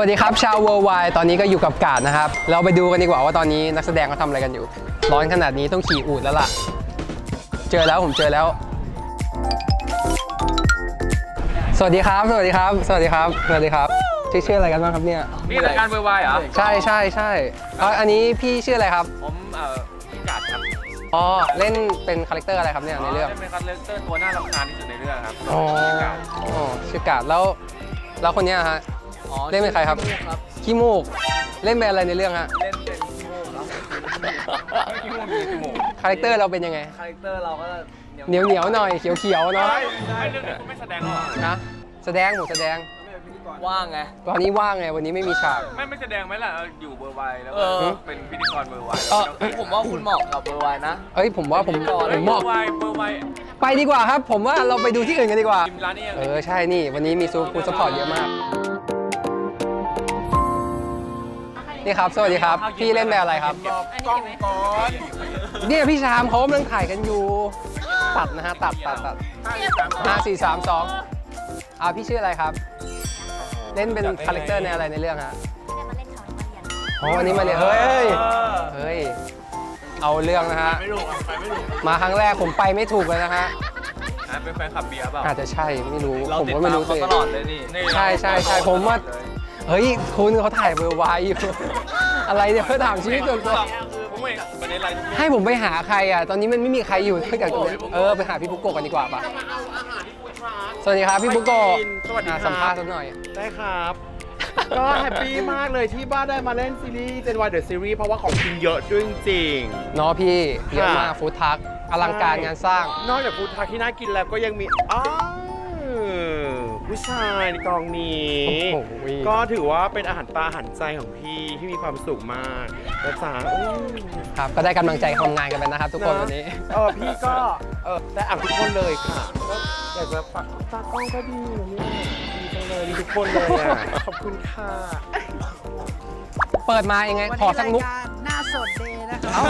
วัสดีครับชาวเวอร์ไวตอนนี้ก็อยู่กับกาดนะครับ เราไปดูกันดีกว่าว่าตอนนี้นักแสดงเขาทำอะไรกันอยู่ ร้อนขนาดนี้ต้องขี่อูดแล้วล่ะ เจอแล้วผมเจอแล้ว สวัสดีครับ สวัสดีครับ สวัสดีครับ สวัสดีครับชื่อชื่ออะไรกันบ้างครับเนี่ย นี่รายการเบอร์ไวเหรอ ใช่ใช่ใช่เอาอันนี้พี่ชื่ออะไรครับ ผมเอ่อพี่กัดครับ อ๋อ เล่นเป็นคาแรคเตอร์อะไรครับเนี่ยในเรื่องล่นเป็นคาแรคเตอร์ตัวน่ารำคาญที่สุดในเรื่องครับอ๋อพี่กัดอ๋อชื่อกาดแล้วแล้วคนเนี้ยฮะ เล่นเป็นใครครับ ขี้มูก เล่นเป็นอะไรในเรื่องฮะ เล่นเป็นขี้มูกครับขี้มูกมีขี้มูกคาแรคเตอร์เราเป็นยังไง คาแรคเตอร์เราก็เหนียวเหนียวๆหน่อยเขียวเขียวๆเนาะไม่เรื่องนี้คุณไม่แสดงหรอนะแสดงหมูแสดงว่างไงวันนี้ว่างไง วันนี้ไม่มีฉาก ไม่ไม่แสดงไหมล่ะ อยู่เบอร์ไวแล้วเออเป็นพิธีกรเบอร์ไวเออผมว่าคุณเหมาะกับเบอร์ไวนะ เอ้ยผมว่าผมเบอผมเหมาะร์ไวเบอร์ไวไปดีกว่าครับ ผมว่าเราไปดูที่อื่นกันดีกว่าทีมร้านนี้ยังเออใช่นี่ วันนี้มีซูฟูดสปอร์ตเยอะมาก นี่ครับ สวัสดีครับ พี่เล่นเป็นอะไรครับ กล้องก่อนเนี่ยพี่ชามเขากำลังถ่ายกันอยู่ ตัดนะฮะ ตัดตัดตัดห้าสี่สามสองอ่าพี่ชื่ออะไรครับ เล่นเป็นคาแรคเตอร์ในอะไรในเรื่องฮะอ๋อวันนี้มาเรียนเฮ้ย เฮ้ย เอาเรื่องนะฮะ ไม่รู้ไปไม่รู้มาครั้งแรกผมไปไม่ถูกเลยนะฮะอะเป็นแฟนคลับเบียร์เปล่าอาจจะใช่ไม่รู้เราผมติดก็ไม่ตามรู้เขาสิตลอดเลยนี่นี่ ใช่ใช่ใช่ผมว่า เฮ้ย คุณเขาถ่ายเบอร์ไวอยู่ อะไรเนี่ยเพื่อถามชีวิตส่วนตัว ผมเองประเด็นอะไรทุกอย่างให้ผมไปหาใครอะ ตอนนี้มันไม่มีใครอยู่นอกจากตัวเนี่ยเออ ไปหาพี่ปุ๊กโกะกันดีกว่าปะสวัสดีครับพี่ปุ๊กโกะสวัสดีครับ อะสัมภาษณ์สักหน่อย ได้ครับ ก็แฮปปี้มากเลยที่บ้านได้มาเล่นซีรีส์ Gen Y The Series เพราะว่าของกินเยอะด้วยจริง เนาะพี่เยอะมากค่ะ ฟู้ดทักอลังการงานสร้าง ๆนอกจากฟู้ดทรัคที่น่ากินแล้วก็ยังมีอ้าวผู้ชายในกองนี้ โอ้โห ก็ถือว่าเป็นอาหารตาอาหารใจของพี่ที่มีความสุขมากและจ๋าโอ้ย ครับก็ได้กำลังใจทำงานกันไปนะครับ ทุกคนวันนี้ เออพี่ก็เออได้อ่านทุกคนเลยค่ะก็อยากจะฝากตากล้องก็ดีนะเนี่ยดีจังเลยดีทุกคนเลยอะ ขอบคุณค่ะเปิดมายังไงขอสักมุก หน้าสดเดย์นะครับ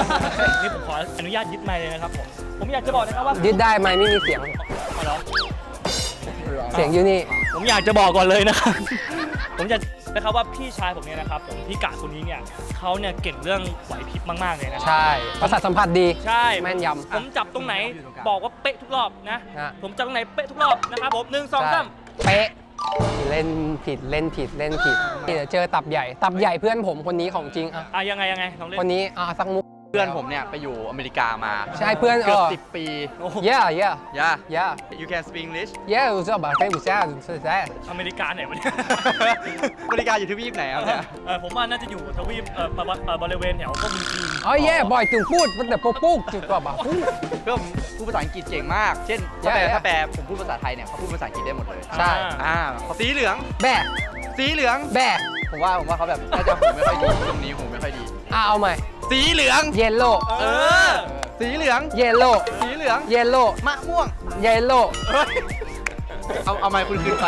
นี่ผมขออนุญาตยึดไมค์เลยนะครับผม ผมอยากจะบอกนะครับว่ายึดได้ไหมไม่มีเสียง เอาเหรอเสียงอยู่นี่ ผมอยากจะบอกก่อนเลยนะครับ ผมจะนะครับว่าพี่ชายผมเนี่ยนะครับผมพี่กาคนนี้เนี่ยเขาเนี่ยเก่งเรื่องไหวพริบมากๆเลยนะครัใช่ประสาทสัมผัสดี ใช่แม่นยำผมจับตรงไหนบอกว่าเป๊ะทุกรอบนะนะ ผมจับตรงไหนเป๊ะทุกรอบนะครับผมหนึ่งสองสามเป๊ะเล่นผิดเล่นผิดเล่นผิดเดี๋ยวเจอตับใหญ่ ตับใหญ่เพื่อนผมคนนี้ของจริงอะอะยังไงยังไงลองเล่นคนนี้อะสักมุก เพื่อนผมเนี่ย ไปอยู่อเมริกามา ใช่เพื่อน เกือบ เออ สิบปี yeah yeah yeah yeah you can speak English yeah 我知道吧可以我现在是在 อเมริกาไหนวะเนี่ย อเมริกาอยู่ทวีปไหนครับเนี่ย เออผมว่าน่าจะอยู่ทวีปเอ่อประมาณเอ่อบริเวณแถวพวกเมืองจีน อ๋อ yeah บ่อยถึงพูดมันแต่ปุ๊กปุ๊กจุดกว่าบ่าพูด เพื่อนผมพูดภาษาอังกฤษเก่งมาก เช่น ถ้าแปล Yeah, yeah. ถ้าแปลผมพูดภาษาไทยเนี่ยเขาพูดภาษาอังกฤษได้หมดเลย ใช่ อ่าสีเหลือง แบะ สีเหลือง แบะ ผมว่าผมว่าเขาแบบน่าจะหูไม่ค่อยดีตรงนี้หูไม่ค่อยดี อ่ะเ อาใหม่สีเหลือง yellow เออ สีเหลือง yellow สีเหลือง yellow มะม่วง yellow เฮ้ยเอาเอาไมค์คุณคืนไป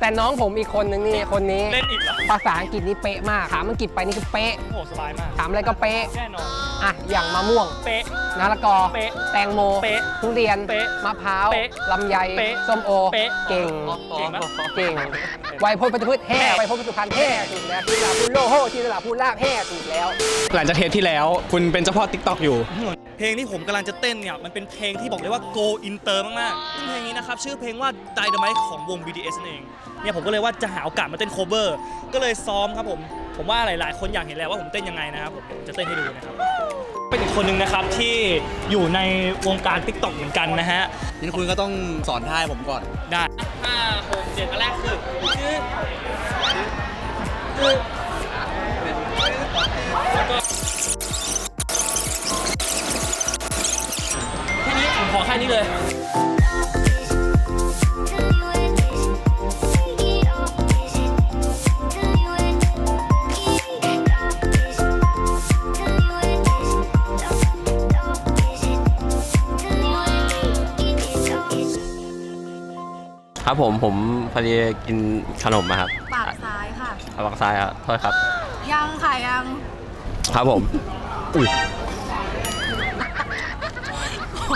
แต่น้องผมอีกคนนึงนี่คนนี้ เล่นอีกเหรอภาษาอังกฤษนี่เป๊ะมาก ถามอังกฤษไปนี่คือเป๊ะ โอ้โหสบายมากถามอะไรก็เป๊ะ แน่นอนอะ อย่างมะม่วงเป๊ะมะละกอ เป๊ะแตงโม เป๊ะทุเรียน เป๊ะมะพร้าว เป๊ะลำไย เป๊ะส้มโอ เป๊ะ เก่ง เก่งปะเก่งไวยพจน์ปัจจุบันแห่ไวยพจน์ปัจจุบันแห่ถูกแล้วที่ตลาดพูดโลโหที่ตลาดพูดลาบแห่ถูกแล้ว หลังจากเทปที่แล้ว คุณเป็นเจ้าพ่อ TikTok อยู่ เพลงที่ผมกำลังจะเต้นเนี่ยมันเป็นเพลงที่บอกเลยว่า go inter มากๆซึ่งเพลงนี้นะครับชื่อเพลงว่า Dynamite ของวง BTS นั่นเองเนี่ยผมก็เลยว่าจะหาโอกาสมาเต้น cover ก็เลยซ้อมครับผม ผมว่าหลายๆ คนอยากเห็นแล้วว่าผมเต้นยังไงนะครับผมจะเต้นให้ดูนะครับเป็นอีกคนหนึ่งนะครับที่อยู่ในวงการ TikTok เหมือนกันนะฮะนี่คุณก็ต้องสอนท่าให้ผมก่อนได้ห้าหกเจ็ดอันแรกคือคือ ขอแค่นี้เลย ครับผมผมพอดีกินขนมมาครับปากซ้ายค่ะอะฝั่งซ้ายครับโทษครับ ยังค่ะยัง ครับผมข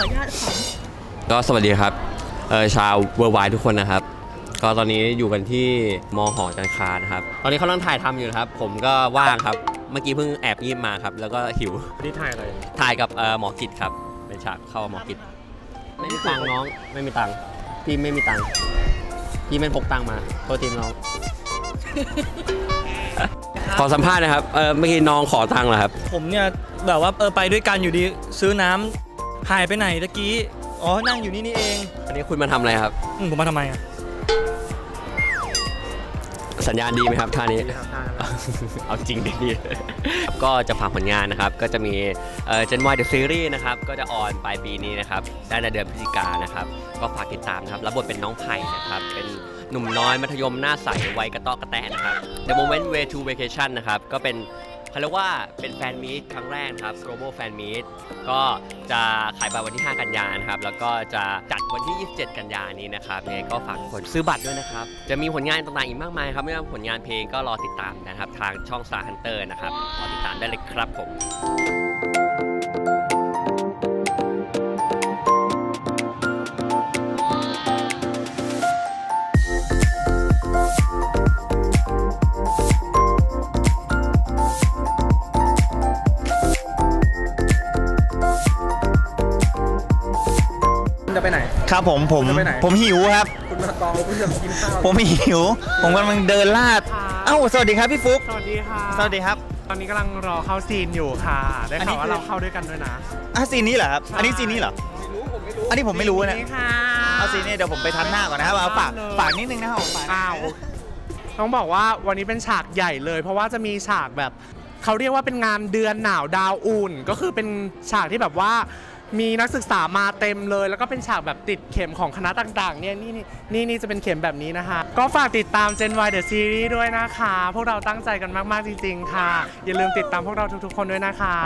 ออนุญาตค่ะก็สวัสดีครับเออชาวเวอร์ไวทุกคนนะครับ ก็ตอนนี้อยู่กันที่มหอจันทร์คารนะครับ ตอนนี้เขากำลังถ่ายทำอยู่นะครับ ผมก็ว่างครับ เมื่อกี้เพิ่งแอบยิบมาครับ แล้วก็หิว นี่ถ่ายอะไรถ่ายกับเอ่อหมอกิจครับเป็นฉากเข้าหมอกิจไม่มีตังค์น้องไม่มีตังค์พี่ไม่มีตังค์พี่ไม่พกตังค์มาโทษทีน้อง ขอสัมภาษณ์นะครับเออเมื่อกี้น้องขอตังค์เหรอครับ ผมเนี่ยแบบว่าเออไปด้วยกันอยู่ดีซื้อน้ำ หายไปไหนตะกี้ อ๋อ นั่งอยู่นี่นี่เอง อันนี้คุณมาทำอะไรครับ อืมผมมาทำไมอะ สัญญาณดีไหมครับท่านี้ เอาจริงดิพี่ก็จะฝากผลงานนะครับ ก็จะมีเอ่อ Gen Y The Series นะครับ ก็จะออนปลายปีนี้นะครับได้ในเดือนพฤศจิกายนนะครับ ก็ฝากติดตามนะครับ รับบทเป็นน้องไผ่นะครับ เป็นหนุ่มน้อยมัธยมหน้าใสวัยกระเต้อกระแตะนะครับ The Moment Way to Vacation นะครับ ก็เป็น เขาเรียกว่าเป็นแฟนมีตครั้งแรกนะครับ global fan meet ก็จะขายบัตรวันที่ 5 กันยานะครับ แล้วก็จะจัดวันที่ 27 กันยานนี้นะครับยังไงก็ฝากทุกคนซื้อบัตรด้วยนะครับ จะมีผลงานต่างๆอีกมากมายครับ ไม่ว่าผลงานเพลงก็รอติดตามนะครับ ทางช่อง Star Hunter นะครับ รอติดตามได้เลยครับผม ครับผมผมคุณจะไปไหน ผมหิวครับ คุณมากองคุณจะกินข้าวผมหิว ผมกำลังเดินลาด เอ้าสวัสดีครับพี่ฟุ๊กสวัสดีค่ะสวัสดีครับ ตอนนี้กำลังรอเข้าซีนอยู่ค่ะ ได้อันนี้ข่าวว่าคือ เราเข้าด้วยกันด้วยนะ อะซีนนี้เหรอครับ อันนี้ซีนนี้เหรออันนี้ผมไม่รู้นะนี่ค่ะ เอาซีนนี้เดี๋ยวผมไปทันหน้าก่อนนะครับเอาฝากเลยฝากนิดนึงนะครับผมฝากอ้าวต้องบอกว่าวันนี้เป็นฉากใหญ่เลย เพราะว่าจะมีฉากแบบเขาเรียกว่าเป็นงานเดือนหนาวดาวอุ่น ก็คือเป็นฉากที่แบบว่า มีนักศึกษามาเต็มเลย แล้วก็เป็นฉากแบบติดเข็มของคณะต่างๆ เนี่ยนี่นี่นี่จะเป็นเข็มแบบนี้นะคะ ก็ฝากติดตาม Gen Y The Series ด้วยนะคะ พวกเราตั้งใจกันมากๆจริง ๆ ค่ะ อย่าลืมติดตามพวกเราทุกๆ คนด้วยนะคะ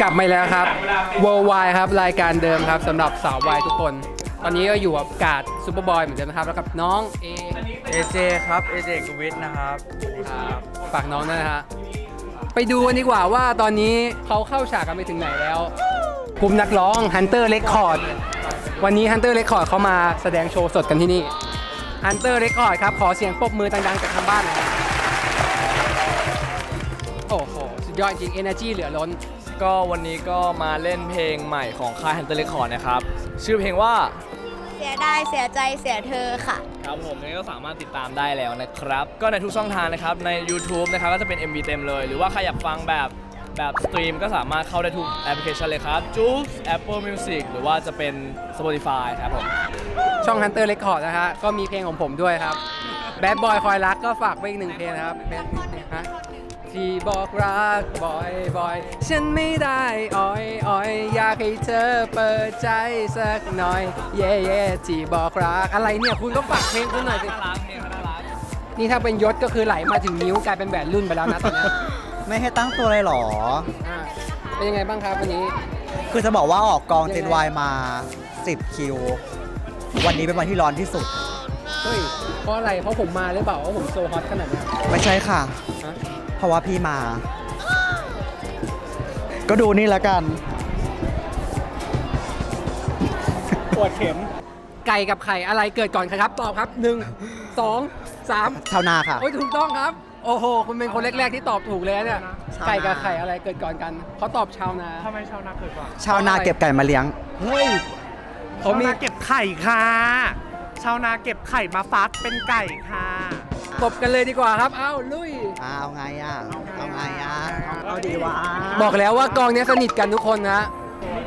กลับมาแล้วครับ Worldwide ครับ รายการเดิมครับสำหรับสาววายทุกคน อนนี้ก็อยู่กับกาดซูเปอร์บอยเหมือนเดิมนะครับ แล้วกับน้องเอเอเจครับเอเจกวิทนะครับครับฝากน้องด้วยนะฮะ ไปดูกันดีกว่าว่าตอนนี้เขาเข้าฉากกันไปถึงไหนแล้วกลุ่มนักร้อง Hunter Record วันนี้ Hunter Record เขามาแสดงโชว์สดกันที่นี่ Hunter Record ครับ ขอเสียงปรบมือดังๆจากทางบ้านหน่อยครับโอ้โห สุดยอดจริง Energy เหลือล้น ก็วันนี้ก็มาเล่นเพลงใหม่ของค่าย Hunter Record นะครับ ชื่อเพลงว่า เสียดายเสียใจเสียเธอค่ะ ครับผมนี่ก็สามารถติดตามได้แล้วนะครับ ก็ในทุกช่องทางนะครับ ใน YouTube นะครับก็จะเป็น MV เต็มเลย หรือว่าใครอยากฟังแบบแบบสตรีมก็สามารถเข้าได้ทุกแอปพลิเคชันเลยครับ j u i c e Apple Music หรือว่าจะเป็น Spotify ครับผม ช่อง Hunter Record นะฮะ ก็มีเพลงของผมด้วยครับ Bad Boy คอยรักก็ฝากไว้อีกหนึ่งเพลงนะครับเป็นฮะที่บอกรักบ่อยบ่อยฉันไม่ได้อ้อยอ้อยอยากให้เธอเปิดใจสักหน่อย เย่เย่ที่บอกรักอะไรเนี่ยคุณก็ฝากเพลงคุณหน่อยสินี่ถ้าเป็นยศก็คือไหลมาถึงนิ้วกลายเป็นแหวนรุ่นไปแล้วนะตอนเนี้ยไม่ให้ตั้งตัวเลยเหรอ อ่าเป็นยังไงบ้างครับวันนี้ คือจะบอกว่าออกกองยังไง Gen Y มา 10 คิว วันนี้เป็นวันที่ร้อนที่สุด เฮ้ยเพราะอะไรเพราะผมมาหรือเปล่าว่าผมโซฮอตขนาดเนี้ยไม่ใช่ค่ะ ฮะเพราะว่าพี่มา ก็ดูนี่แล้วกัน ปวดเข็ม ไก่กับไข่อะไรเกิดก่อนครับตอบครับหนึ่งสองสามชาวนาค่ะ โอ้ยถูกต้องครับ โอ้โหคุณเป็นคนแรกๆที่ตอบถูกเลยนะเนี่ยชาวนา ไก่กับไข่อะไรเกิดก่อนกันเขาตอบชาวนาทำไมชาวนาเกิดก่อนชาวนาเก็บไก่มาเลี้ยง เฮ้ยเขาชาวมีนาเก็บไข่ค่ะ ชาวนาเก็บไข่มาฟักเป็นไก่ค่ะ ตบกันเลยดีกว่าครับ เอ้าลุย อ้าวไงอะเอาไงอะเอาดีวะบอกแล้วว่ากองเนี้ยสนิทกันทุกคนนะ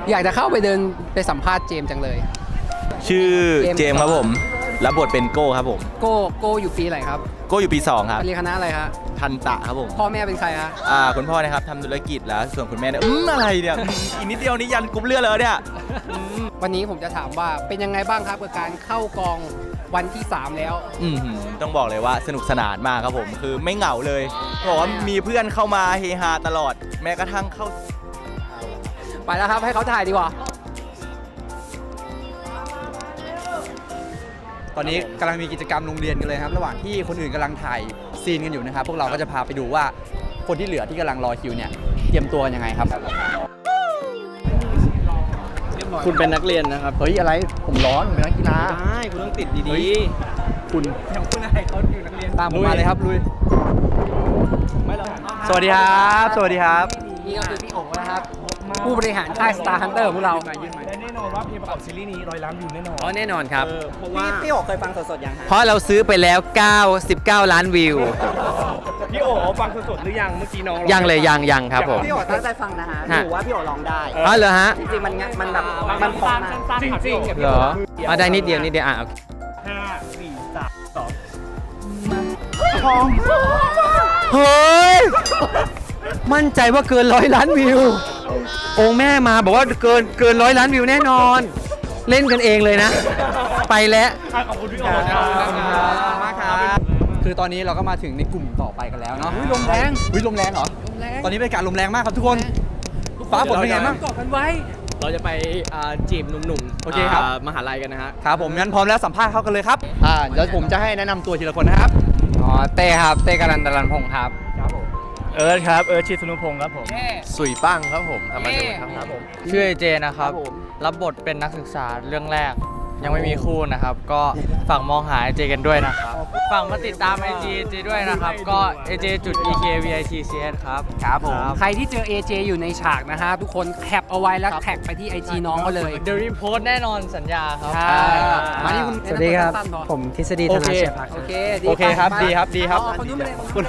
อยากจะเข้าไปเดินไปสัมภาษณ์เจมส์จังเลย ชื่อเจมส์เจมส์ครับผมรับบทเป็นโก้ครับผม โก้โก้อยู่ปีไหนครับโก้อยู่ปี 2 ครับเรียนคณะอะไรฮะทันตะครับผมพ่อแม่เป็นใครฮะอ่าคุณพ่อนะครับทำธุรกิจแล้วส่วนคุณแม่เนี่ยอืมอะไรเนี่ยอืมอีกนิดเดียวนี่ยันกรุ๊ปเลือดเลยเนี่ย วันนี้ผมจะถามว่าเป็นยังไงบ้างครับกับการเข้ากองวันที่ 3 แล้ว อืมต้องบอกเลยว่าสนุกสนานมากครับผมคือไม่เหงาเลยบอกว่ามีเพื่อนเข้ามาเฮฮาตลอด แม้กระทั่งเข้า ไปแล้วครับให้เขาถ่ายดีกว่า ตอนนี้กำลังมีกิจกรรมโรงเรียนกันเลยครับระหว่างที่คนอื่นกำลังถ่ายซีนกันอยู่นะครับพวกเราก็จะพาไปดูว่าคนที่เหลือที่กำลังรอคิวเนี่ยเตรียมตัวกันยังไงครับ คุณเป็นนักเรียนนะครับ เฮ้ยอะไรผมร้อนผมเป็นนักกีฬาใช่คุณต้องติดดีคุณๆคุณอะไรเขาอยู่นักเรียนตามผมมาเลยครับลุย สวัสดีครับ สวัสดีครับ นี่ก็คือพี่โอ๋นะครับ ผู้บริหารค่าย Star Hunter ของพวกเรา และแน่นอนว่าเพลงประกอบซีรีส์นี้ร้อยล้านวิวแน่นอนอ๋อแน่นอนครับเพราะว่าพี่โอเคยฟังสดๆยังฮะเพราะเราซื้อไปแล้ว 9 19 ล้านวิว พี่โอ๋ฟังสดๆหรือยังเมื่อกี้น้องร้อยังเลยยังยังครับผม พี่โอตั้งใจฟังนะฮะฮะถือว่าพี่โอร้องได้ อ๋อเหรอฮะ จริงๆมันงะมันแบบมันพอมากจริงๆเหรอมาได้นิดเดียวนิดเดียวอะโอเคห้าสี่สามสองเฮ้ย มั่นใจว่าเกินร้อยล้านวิว องค์แม่มาบอกว่าเกินเกินร้อยล้านวิวแน่นอน เล่นกันเองเลยนะ ไปแล้วขอบคุณพี่โอ๋ครับมากครับ คือตอนนี้เราก็มาถึงในกลุ่มต่อไปกันแล้วเนาะลมแรงวิลมแรงเหรอตอนนี้บรรยากาศลมแรงมากครับทุกคน ฟ้าฝนเป็นไงบ้างเราจะไปอ่าจีบหนุ่มๆโอเคครับามหาลัยกันนะฮะ ครับผมงั้นพร้อมแล้วสัมภาษณ์เขากันเลยครับ อ่าเดี๋ยวผมจะให้แนะนำตัวทีละคนนะครับ อ๋อ เต้ครับ เต้กาลันดารันพงศ์ครับ เอิร์ธครับ เอิร์ธชิสนุพงศ์ครับผม สุยปั้งครับผมธรรมดาครับผม ชื่อเจนะครับ รับบทเป็นนักศึกษาเรื่องแรก ยังไม่มีคู่นะครับ ก็ฝากมองหาเจกันด้วยนะครับ ฝากมาติดตาม IG เจด้วยนะครับ ก็ aj จุด ekvitcs ครับครับผม ใครที่เจอ AJ อยู่ในฉากนะฮะ ทุกคนแคปเอาไว้แล้วแท็กไปที่ IG น้องเขาเลยเดี๋ยวรีโพสแน่นอนสัญญาครับใช่มานี่คุณสวัสดีครับสั้นๆพอผมทฤษฎีโอธเคนาเชียพักโอเค โอเคครับไปดีครับ ดีครับเอาเอาคนนู้นมาเลยคุณ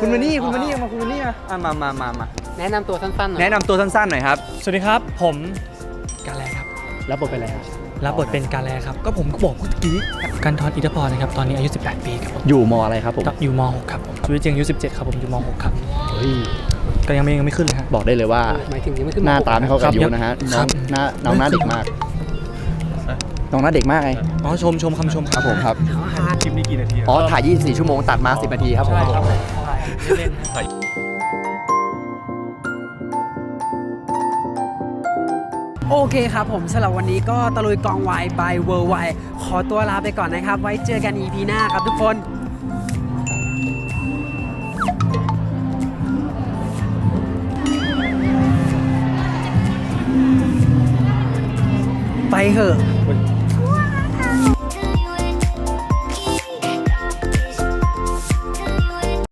คุณมานี่คุณมานี่มาคุณมานี่มาอะมามามามาแนะนำตัวสั้นๆหน่อยแนะนำตัวสั้นๆหน่อยครับสวัสดีครับ ผมกาแลครับแล้วบทเป็นอะไรครับรับบทเป็นกาแลครับก็ผมก็บอกเมื่อกี้กันทอนอิทธพรนะครับตอนนี้อายุ 18 ปีครับผมอยู่มอะไรครับผมอยู่ม .6 ครับผมชีวิตจริงอายุ 17 ครับผมอยู่ม .6 ครับก็ยังไม่ยังไม่ขึ้นเลยฮะ บอกได้เลยว่า หมายถึงยังไม่ขึ้นหน้าตาไม่เข้ากับครับอายุนะฮะคน้รัอบงหน้าน้องหน้าเด็กมากน้องหน้าเด็กมากไงอ๋อชมชมคำชมครับผมครับ คลิปนี้กี่นาทีอ๋อถ่าย 24 ชั่วโมงตัดมา 10 นาทีครับผม เล่นโอเคครับผมสำหรับวันนี้ก็ตะลุยกองวาย by World Wide ขอตัวลาไปก่อนนะครับ ไว้เจอกัน EP หน้าครับทุกคนไปเถอะ